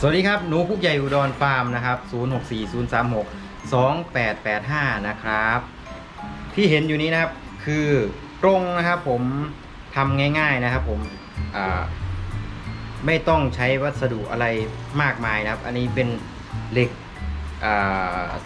สวัสดีครับ หนูพุกใหญ่อุดรฟาร์มนะครับ 064036 2885 นะครับ ที่เห็นอยู่นี้นะครับคือกรงนะครับผมทำง่าย ๆนะครับผมไม่ต้องใช้วัสดุอะไรมากมายนะครับ อันนี้เป็นเหล็ก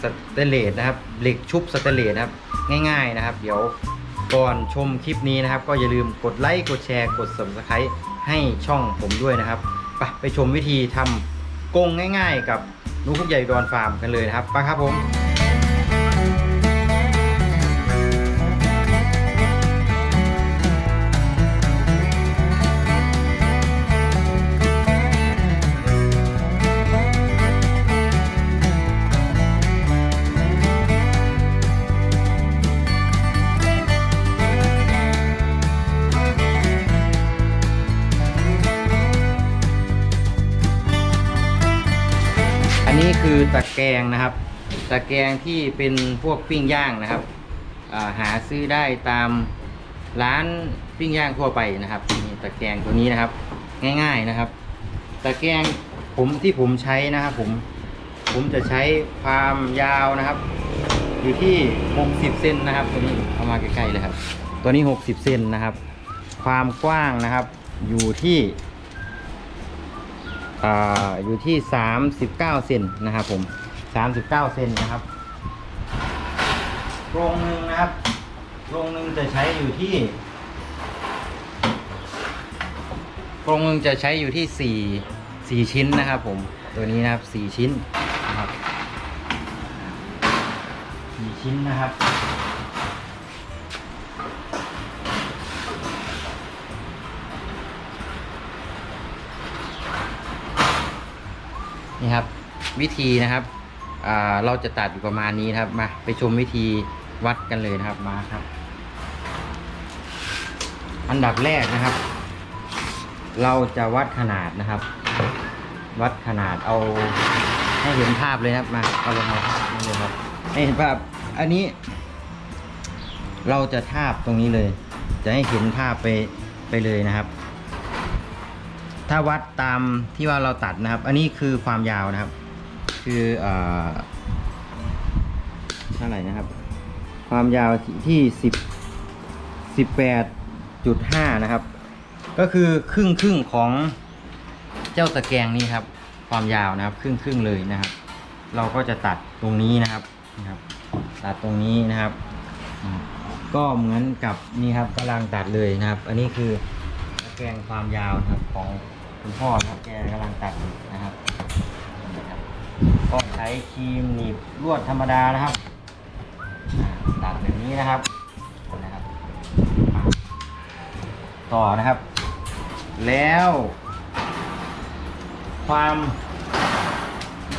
สเตเลสนะครับ เหล็กชุบสเตเลสนะครับ ง่าย ๆนะครับ เดี๋ยวก่อนชมคลิปนี้นะครับ ก็อย่าลืมกดไลค์ กดแชร์ กด subscribe ให้ช่องผมด้วยนะครับ ไปไปชมวิธีทำ กงง่าย ๆ กับหนูพุกใหญ่ดอนฟาร์มกันเลยนะครับไปครับผม แกรงที่เป็นพวกปิ้งย่างนะครับาหาซื้อได้ตามร้านปิ้งย่างทั่วไปนะครับนี่ตะแกรงตัวนี้นะครับ ง่ายๆนะครับ ตะแกรงผมที่ผมใช้นะครับผมผมจะใช้ความยาวนะครับ อยู่ที่ 60 เซนนะครับ ตัวนี้เอามาใกล้ๆเลยครับ ตัวนี้ 60 เซนนะครับ ความกว้างนะครับ อยู่ที่อ่าอยู่ที่ 39 เซนนะครับผม 39 เซนนะครับกรงหนึ่งนะครับกรงหนึ่งจะใช้อยู่ที่กรงหนึ่งจะใช้อยู่ที่ 4 4 ชิ้นนะครับผมตัวนี้นะครับ 4 ชิ้นนะครับ4ชิ้นนะครับนี่ครับวิธีนะครับ เราจะตัดอยู่ประมาณนี้นะครับมาไปชมวิธีวัดกันเลยนะครับมาครับ อันดับแรกนะครับ เราจะวัดขนาดนะครับ วัดขนาดเอาให้เห็นภาพเลยครับมาเอาลงมาเลยครับให้เห็นภาพอันนี้ เราจะทาบตรงนี้เลย จะให้เห็นภาพไปไปเลยนะครับ ถ้าวัดตามที่ว่าเราตัดนะครับ อันนี้คือความยาวนะครับ คืออ่อเท่าไหร่นะครับ ความยาวที่สิบสิบแปดจุดห้านะครับ ก็คือครึ่งครึ่งของเจ้าตะแกรงนี้ครับ ความยาวนะครับ ครึ่งครึ่งเลยนะครับ เราก็จะตัดตรงนี้นะครับนะครับ ตัดตรงนี้นะครับ ก็เหมือนกับนี่ครับกำลังตัดเลยนะครับ อันนี้คือตะแกรงความยาวนะครับของคุณพ่อนะครับแกกำลังตัดนะครับ ก็ใช้ครีมหนีบลวดธรรมดานะครับตัดแบบนี้นะครับนะครับ ต่อนะครับ แล้ว ความ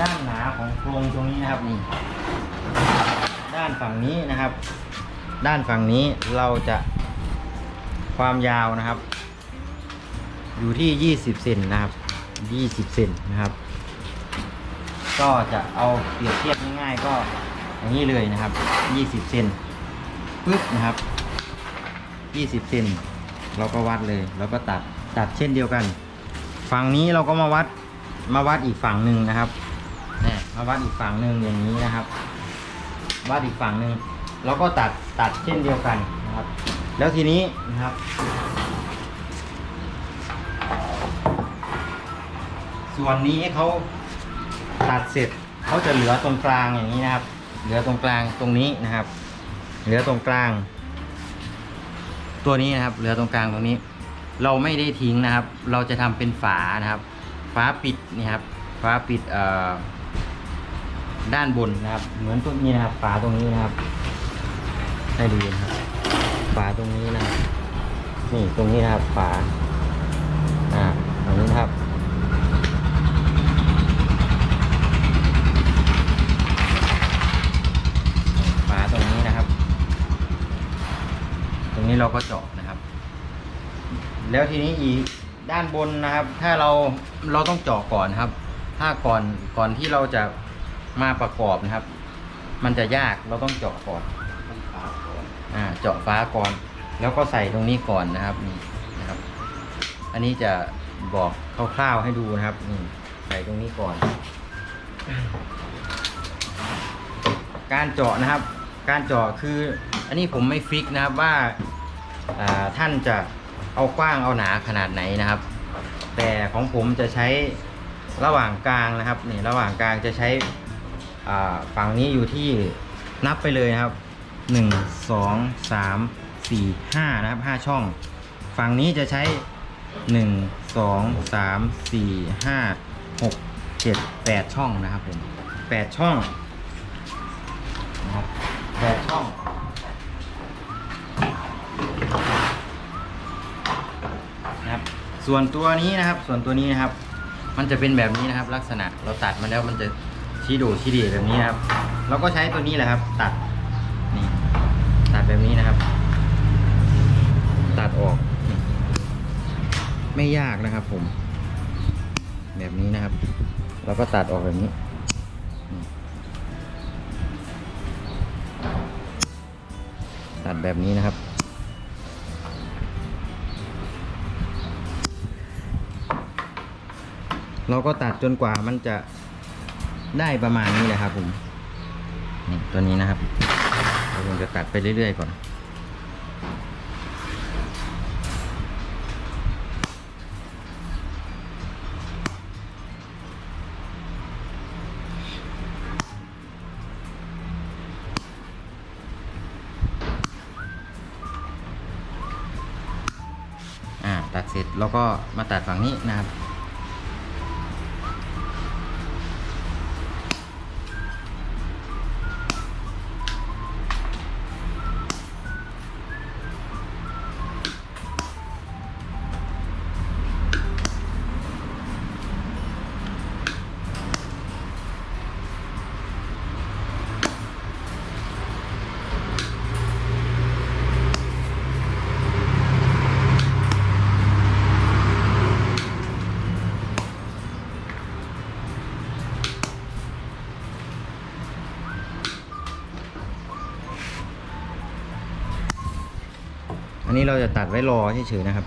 ด้านหนาของโครงตรงนี้นะครับนี่ด้านฝั่งนี้นะครับ ด้านฝั่งนี้เราจะความยาวนะครับ อยู่ที่ 20 เซนนะครับ 20 เซนนะครับ ก็จะเอาเปรียบเทียบง่ายๆก็อย่างนี้เลยนะครับ 20 เซนปึ๊บนะครับ 20 เซนเราก็วัดเลย แล้วก็ตัดตัดเช่นเดียวกัน ฝั่งนี้เราก็มาวัดมาวัดอีกฝั่งหนึ่งนะครับเนี่ยมาวัดอีกฝั่งหนึ่งอย่างนี้นะครับ วัดอีกฝั่งหนึ่งเราก็ตัดตัดเช่นเดียวกันนะครับ แล้วทีนี้นะครับ ส่วนนี้เขา ตัดเสร็จเขาจะเหลือตรงกลางอย่างนี้นะครับ เหลือตรงกลางตรงนี้นะครับ เหลือตรงกลาง ตัวนี้นะครับ เหลือตรงกลางตรงนี้ เราไม่ได้ทิ้งนะครับ เราจะทำเป็นฝานะครับฝาปิดนี่ครับฝาปิดด้านบนนะครับ เหมือนตัวนี้นะครับ ฝาตรงนี้นะครับให้ดูนะครับฝาตรงนี้นะครับนี่ตรงนี้นะครับฝาอ่าตรงนี้นะครับ ฝาตรงนี้นะครับ ตรงนี้ เราก็เจาะนะครับ แล้วทีนี้อีกด้านบนนะครับ ถ้าเราเราต้องเจาะก่อนครับ ถ้าก่อนก่อนที่เราจะมาประกอบนะครับ มันจะยากเราต้องเจาะก่อนอ่าเจาะฟ้าก่อน แล้วก็ใส่ตรงนี้ก่อนนะครับนี่นะครับ อันนี้จะบอกคร่าวๆให้ดูนะครับนี่ใส่ตรงนี้ก่อน การเจาะนะครับ การเจาะคือ อันนี้ผมไม่ฟิกนะครับว่าอ่า ท่านจะเอากว้างเอาหนาขนาดไหนนะครับ แต่ของผมจะใช้ระหว่างกลางนะครับนี่ระหว่างกลางจะใช้ฝั่งนี้อยู่ที่นับไปเลยนะครับ 1 2 3 4 5 นะครับ 5 ช่อง ฝั่งนี้จะใช้ 1 2 3 4 5 6 7 8 ช่องนะครับผม8ช่องนะครับ8ช่อง ส่วนตัวนี้นะครับ ส่วนตัวนี้นะครับ มันจะเป็นแบบนี้นะครับ ลักษณะเราตัดมาแล้วมันจะชี้โดชี้ดีแบบนี้ครับ เราก็ใช้ตัวนี้แหละครับ ตัดนี่ตัดแบบนี้นะครับ ตัดออก ไม่ยากนะครับ ผม แบบนี้นะครับ เราก็ตัดออกแบบนี้ตัดแบบนี้นะครับ เราก็ตัดจนกว่ามันจะได้ประมาณนี้เลยครับผมนี่ตัวนี้นะครับเราคงจะตัดไปเรื่อยๆก่อนอ่าตัดเสร็จแล้วก็มาตัดฝั่งนี้นะครับ อันนี้เราจะตัดไว้รอเฉยๆนะครับ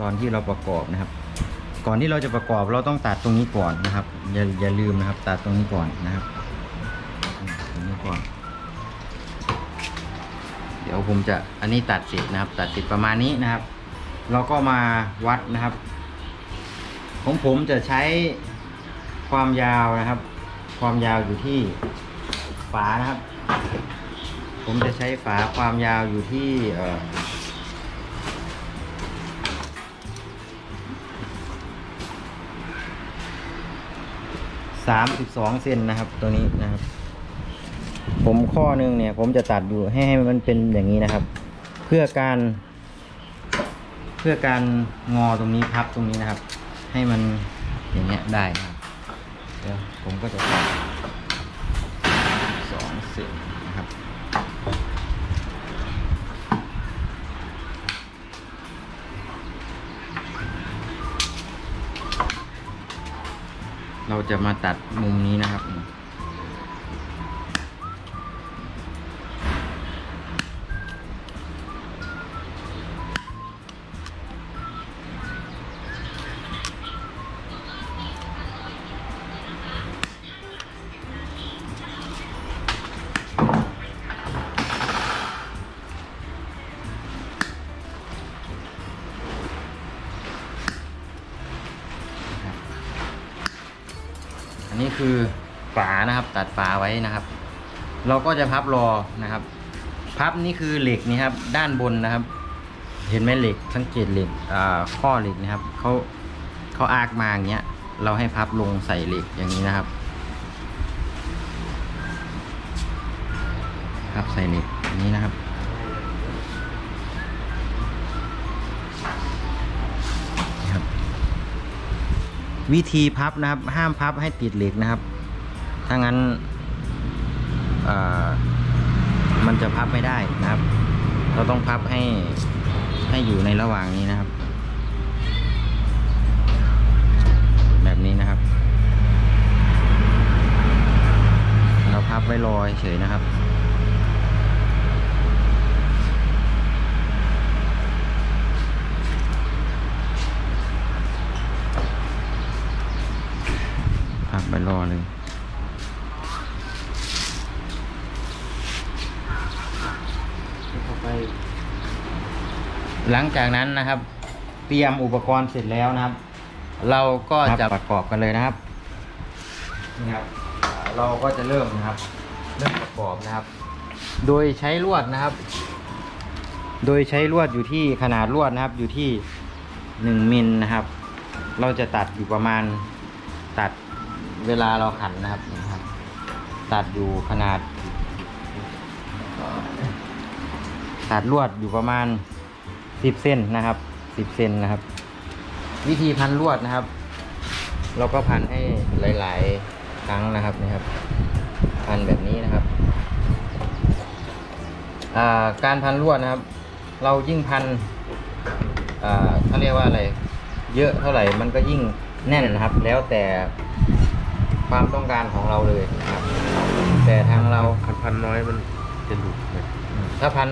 ตอนที่เราประกอบนะครับ ก่อนที่เราจะประกอบเราต้องตัดตรงนี้ก่อนนะครับ อย่าอย่าลืมนะครับ ตัดตรงนี้ก่อนนะครับตรงนี้ก่อน เดี๋ยวผมจะอันนี้ตัดเสร็จนะครับ ตัดเสร็จประมาณนี้นะครับ เราก็มาวัดนะครับ ของผมจะใช้ความยาวนะครับ ความยาวอยู่ที่ฝานะครับ ผมจะใช้ฝาความยาวอยู่ที่สามสิบสองเซนนะครับตัวนี้นะครับ ผมข้อหนึ่งเนี่ย ผมจะตัดอยู่ให้ให้มันเป็นอย่างนี้นะครับ เพื่อการ เพื่อการงอตรงนี้พับตรงนี้นะครับ ให้มันอย่างเงี้ยได้ครับเดี๋ยวผมก็จะตัดสองเซนนะครับ เราจะมาตัดมุมนี้นะครับ คือฝานะครับ ตัดฝาไว้นะครับ เราก็จะพับรอนะครับ พับนี่คือเหล็กนี่ครับ ด้านบนนะครับ เห็นไหมเหล็กสังเกตเหล็กอ่าข้อเหล็กนะครับเขาเขาอากมาอย่างเงี้ย เราให้พับลงใส่เหล็กอย่างนี้นะครับพับใส่เหล็กอย่างนี้นะครับ วิธีพับนะครับ ห้ามพับให้ติดเหล็กนะครับ ถ้างั้นมันจะพับไม่ได้นะครับ เราต้องพับให้ให้อยู่ในระหว่างนี้นะครับ แบบนี้นะครับ เราพับไว้รอยเฉยนะครับ พักไปรอเลยเข้าไปหลังจากนั้นนะครับ เตรียมอุปกรณ์เสร็จแล้วนะครับ เราก็จะประกอบกันเลยนะครับนี่ครับอ่าเราก็จะเริ่มนะครับ เริ่มประกอบนะครับ โดยใช้ลวดนะครับ โดยใช้ลวดอยู่ที่ขนาดลวดนะครับ อยู่ที่หนึ่งมิลนะครับ เราจะตัดอยู่ประมาณตัด เวลาเราขันนะครับนะครับ ตัดอยู่ขนาด ตัดลวดอยู่ประมาณสิบเส้นนะครับสิบเซนนะครับ วิธีพันลวดนะครับ เราก็พันให้หลาย ๆ ครั้งนะครับนี่ครับ พันแบบนี้นะครับาการพันลวดนะครับ เรายิ่งพันเขาเรียกว่าอะไร เยอะเท่าไหร่มันก็ยิ่งแน่นนะครับ แล้วแต่ ความต้องการของเราเลยนะครับ แต่ทางเราพันพันน้อยมันจะหลุดไหมถ้าพัน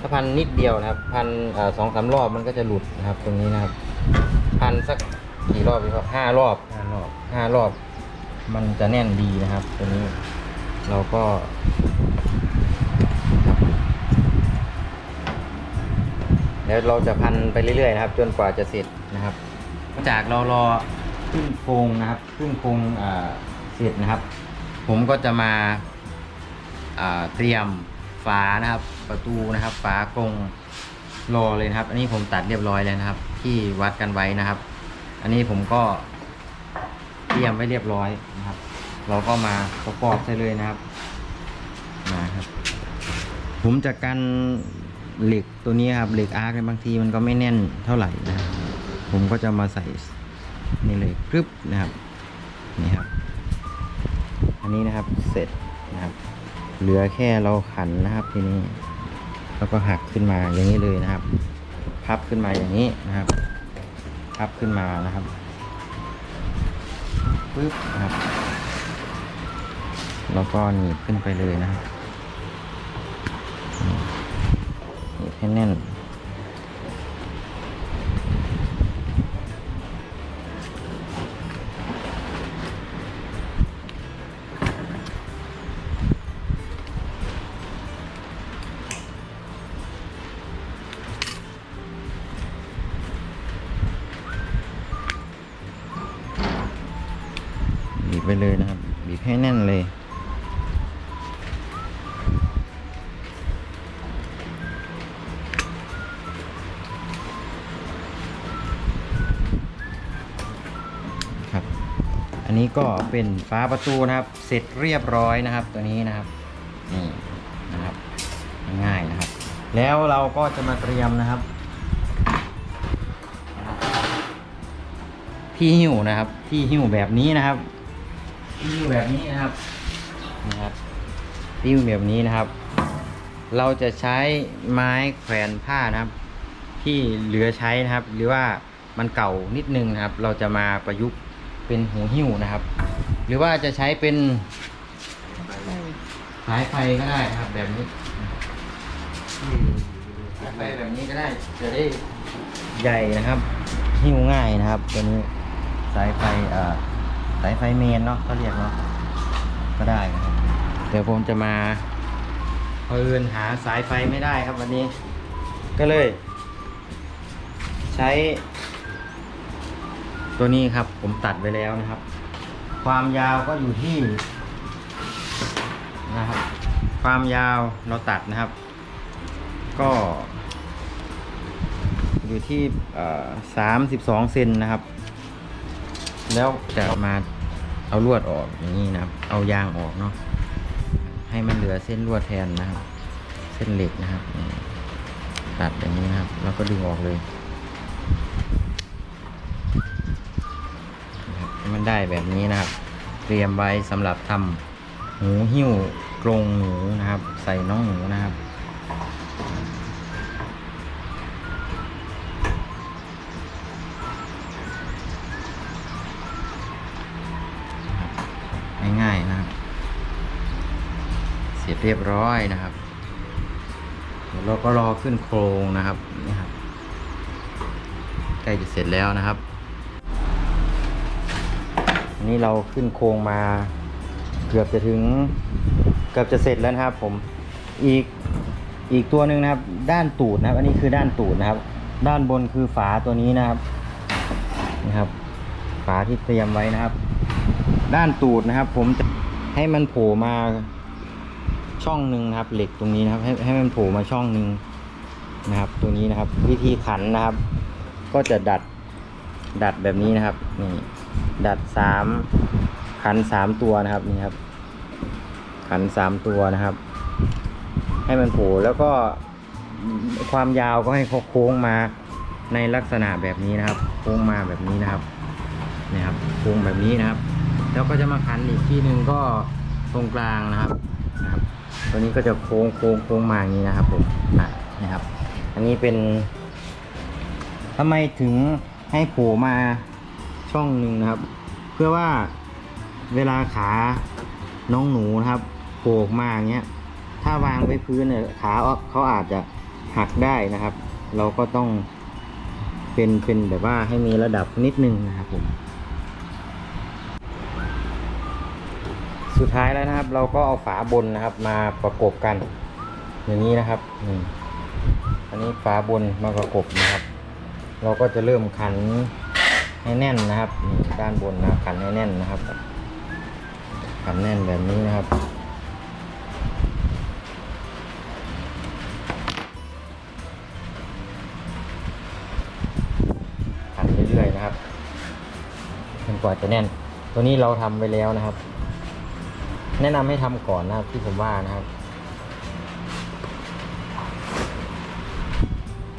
ถ้าพันนิดเดียวนะครับ พันเอ่อสองสามรอบมันก็จะหลุดนะครับ ตรงนี้นะครับ พันสักกี่รอบดีครับห้ารอบห้ารอบห้ารอบ มันจะแน่นดีนะครับ ตัวนี้ เราก็แล้วเราจะพันไปเรื่อยๆนะครับ จนกว่าจะเสร็จนะครับหลังจากเรารอ ขึ้นโครงนะครับขึ้นโครงเสร็จนะครับ ผมก็จะมาเตรียมฝานะครับ ประตูนะครับ ฝากรงรอเลยนะครับ อันนี้ผมตัดเรียบร้อยแล้วนะครับ ที่วัดกันไว้นะครับ อันนี้ผมก็เตรียมไว้เรียบร้อยนะครับ เราก็มาประกอบใส่เลยนะครับมาครับผมจะกันเหล็กตัวนี้ครับเหล็กอาร์คเนี่ยบางทีมันก็ไม่แน่นเท่าไหร่นะผมก็จะมาใส่ นี่เลยกรึบนะครับนี่ครับ อันนี้นะครับเสร็จนะครับ เหลือแค่เราขันนะครับทีนี้แล้วก็หักขึ้นมาอย่างนี้เลยนะครับ พับขึ้นมาอย่างนี้นะครับ พับขึ้นมานะครับปึ๊บนะครับ แล้วก็หนีบขึ้นไปเลยนะครับนี่หนีบให้แน่น นนี้ก็เป็นฝาประตูนะครับ เสร็จเรียบร้อยนะครับ ตัวนี้นะครับนี่นะครับง่ายนะครับ แล้วเราก็จะมาเตรียมนะครับ ที่หิ้วนะครับ ที่หิ้วแบบนี้นะครับ ที่หิ้วแบบนี้นะครับนะครับที่หิ้วแบบนี้นะครับ เราจะใช้ไม้แขวนผ้านะครับ ที่เหลือใช้นะครับ หรือว่ามันเก่านิดนึงนะครับ เราจะมาประยุกต์ เป็นหูหิ้วนะครับ หรือว่าจะใช้เป็นสายไฟก็ได้นะครับ แบบนี้สายไฟแบบนี้ก็ได้จะได้ใหญ่นะครับ หิ้วง่ายนะครับ ตัวนี้สายไฟเอ่อสายไฟเมนเนาะเขาเรียกเนาะก็ได้นะครับ เดี๋ยวผมจะมาเพินหาสายไฟไม่ได้ครับวันนี้ ก็เลย ใช้ ตัวนี้ครับผมตัดไว้แล้วนะครับ ความยาวก็อยู่ที่นะครับ ความยาวเราตัดนะครับ ก็ อยู่ที่สามสิบสองเซนนะครับ แล้วจะมาเอาลวดออกอย่างนี้นะครับ เอายางออกเนาะให้มันเหลือเส้นลวดแทนนะครับ เส้นเหล็กนะครับ ตัดอย่างนี้นะครับ แล้วก็ดึงออกเลยนะครับให้ มันได้แบบนี้นะครับ เตรียมไว้สำหรับทำหูหิ้วกรงหนูนะครับ ใส่น้องหนูนะครับง่ายๆนะครับ เสร็จเรียบร้อยนะครับเดี๋ยวเราก็รอขึ้นโครงนะครับนี่ครับใกล้จะเสร็จแล้วนะครับ นี่เราขึ้นโครงมา เกือบจะถึง เกือบจะเสร็จแล้วนะครับ ผมอีกอีกตัวหนึ่งนะครับ ด้านตูดนะครับ อันนี้คือด้านตูดนะครับ ด้านบนคือฝาตัวนี้นะครับนะครับ ฝาที่เตรียมไว้นะครับ ด้านตูดนะครับ ผมจะให้มันโผล่มาช่องหนึ่งนะครับ เหล็กตรงนี้นะครับ ให้ให้มันโผล่มาช่องหนึ่งนะครับ ตัวนี้นะครับ วิธีขันนะครับ ก็จะดัดดัดแบบนี้นะครับนี่ ดัดสามขันสามตัวนะครับนี่ครับ ขันสามตัวนะครับ ให้มันโผล่แล้วก็ความยาวก็ให้เขาโค้งมาในลักษณะแบบนี้นะครับ โค้งมาแบบนี้นะครับนี่ครับโค้งแบบนี้นะครับ แล้วก็จะมาขันอีกที่หนึ่งก็ตรงกลางนะครับนะครับ ตัวนี้ก็จะโค้งโค้งโค้งมาอย่างนี้นะครับผมอะนะครับ อันนี้เป็นทำไมถึงให้โผล่มา ช่องหนึ่งนะครับ เพื่อว่าเวลาขาน้องหนูนะครับโผล่ออกมาอย่างเงี้ยถ้าวางไว้พื้นเนี่ยขาเขาอาจจะหักได้นะครับ เราก็ต้องเป็นเป็นแบบว่าให้มีระดับนิดนึงนะครับผม สุดท้ายแล้วนะครับ เราก็เอาฝาบนนะครับมาประกบกัน อย่างนี้นะครับอันนี้ฝาบนมาประกบนะครับ เราก็จะเริ่มขัน ให้แน่นนะครับนี่ด้านบนนะขันให้แน่นนะครับขันแน่นแบบนี้นะครับ ขันเรื่อยๆนะครับจนกว่าจะแน่น ตัวนี้เราทำไปแล้วนะครับ แนะนำให้ทำก่อนนะครับที่ผมว่านะครับ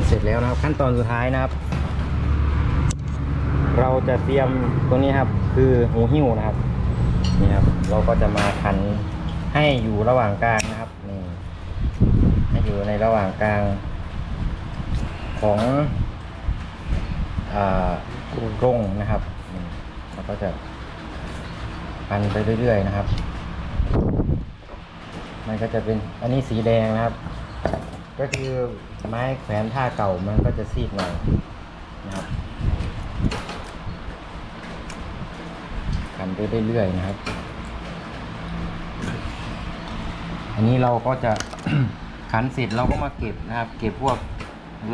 เสร็จแล้วนะครับขั้นตอนสุดท้ายนะครับ เราจะเตรียมตัวนี้ครับ คือหูหิ้วนะครับนี่ครับ เราก็จะมาขันให้อยู่ระหว่างกลางนะครับนี่ให้อยู่ในระหว่างกลาง ของอ่ากรงนะครับเราก็จะพันไปเรื่อยๆนะครับ มันก็จะเป็นอันนี้สีแดงนะครับ ก็คือไม้แขวนท่าเก่ามันก็จะซีดหน่อยนะครับ นไปเรื่อยๆนะครับ อันนี้เราก็จะขันเสร็จเราก็มาเก็บนะครับ เก็บพวก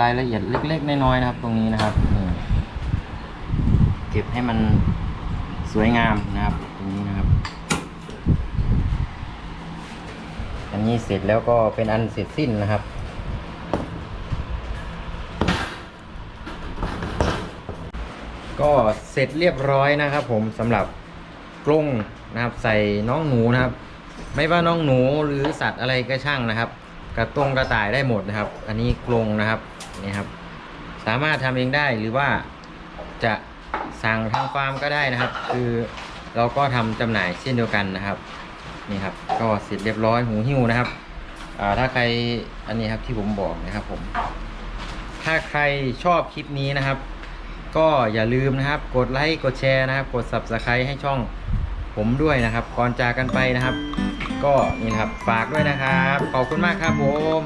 รายละเอียดเล็กๆน้อยๆนะครับ ตรงนี้นะครับเก็บให้มันสวยงามนะครับ ตรงนี้นะครับ อันนี้เสร็จแล้วก็เป็นอันเสร็จสิ้นนะครับก็เสร็จเรียบร้อยนะครับผมสำหรับ กรงนะครับ ใส่น้องหนูนะครับ ไม่ว่าน้องหนูหรือสัตว์อะไรก็ช่างนะครับ กระตรงกระต่ายได้หมดนะครับ อันนี้กรงนะครับนี่ครับ สามารถทำเองได้หรือว่าจะสั่งทางฟาร์มก็ได้นะครับ คือเราก็ทำจำหน่ายเช่นเดียวกันนะครับนี่ครับ ก็เสร็จเรียบร้อยหูหิ้วนะครับอ่าถ้าใครอันนี้ครับที่ผมบอกนะครับผม ถ้าใครชอบคลิปนี้นะครับ ก็อย่าลืมนะครับ กดไลค์กดแชร์นะครับ กด subscribe ให้ช่อง ผมด้วยนะครับ ก่อนจากกันไปนะครับ ก็นี่นะครับฝากด้วยนะครับ ขอบคุณมากครับผม